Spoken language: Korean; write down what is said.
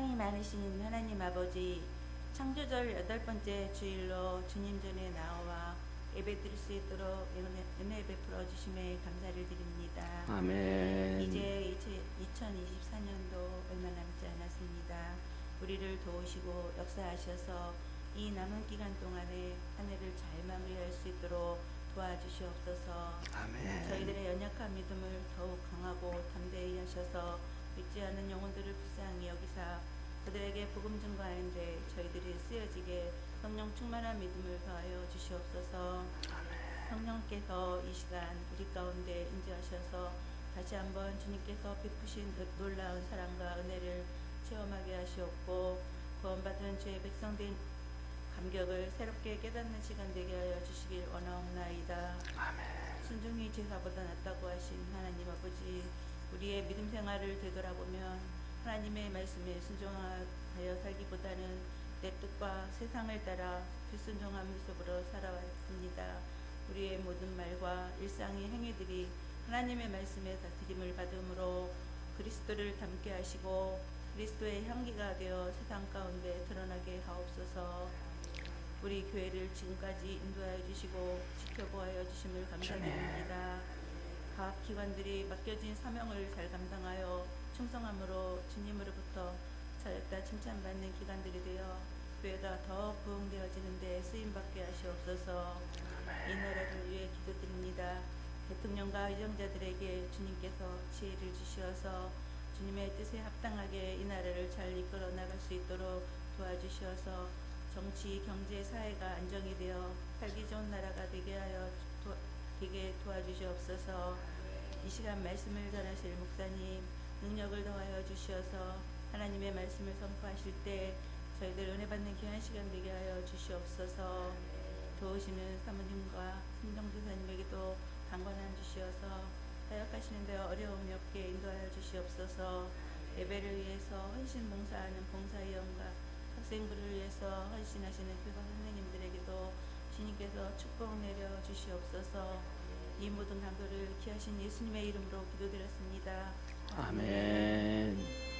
많으신 하나님 아버지 창조절 여덟 번째 주일로 주님 전에 나와 예배 드릴 수 있도록 은혜, 은혜 베풀어 주심에 감사를 드립니다. 아멘. 이제 2024년도 얼마 남지 않았습니다. 우리를 도우시고 역사하셔서 이 남은 기간 동안에 한 해를 잘 마무리할 수 있도록 도와주시옵소서. 아멘. 저희들의 연약한 믿음을 더욱 강하고 담대히 하셔서 믿지 않는 영혼들을 불쌍히 여기사 그들에게 복음 증거하는데 저희들이 쓰여지게 성령 충만한 믿음을 더하여 주시옵소서. 성령께서 이 시간 우리 가운데 인도하셔서 다시 한번 주님께서 베푸신 그 놀라운 사랑과 은혜를 체험하게 하시옵고 구원받은 죄의 백성된 감격을 새롭게 깨닫는 시간 되게 하여 주시길 원하옵나이다. 아멘. 순종이 제사보다 낫다고 하신 하나님 아버지 우리의 믿음 생활을 되돌아보면 하나님의 말씀에 순종하여 살기보다는 내 뜻과 세상을 따라 불순종한 모습으로 살아왔습니다. 우리의 모든 말과 일상의 행위들이 하나님의 말씀에 다스림을 받음으로 그리스도를 닮게 하시고 그리스도의 향기가 되어 세상 가운데 드러나게 하옵소서. 우리 교회를 지금까지 인도하여 주시고 지켜보아여 주심을 감사드립니다. 각 기관들이 맡겨진 사명을 잘 감당하여 충성함으로 주님으로부터 잘했다 칭찬받는 기관들이 되어 교회가 더 부흥되어지는데 쓰임받게 하시옵소서. 이 나라를 위해 기도드립니다. 대통령과 의정자들에게 주님께서 지혜를 주시어서 주님의 뜻에 합당하게 이 나라를 잘 이끌어 나갈 수 있도록 도와주시어서 정치, 경제, 사회가 안정이 되어 살기 좋은 나라가 되게 하여 도, 되게 도와주시옵소서. 이 시간 말씀을 전하실 목사님 능력을 더하여 주시어서 하나님의 말씀을 선포하실 때 저희들 은혜 받는 귀한 시간 되게 하여 주시옵소서. 도우시는 사모님과 신정주사님에게도 강건함 주시어서 사역하시는데 어려움이 없게 인도하여 주시옵소서. 예배를 위해서 헌신 봉사하는 봉사위원과 학생부를 위해서 헌신하시는 교사 선생님들에게도 축복 내려 주시옵소서. 이 모든 강도를 귀하신 예수님의 이름으로 기도드렸습니다. 아멘.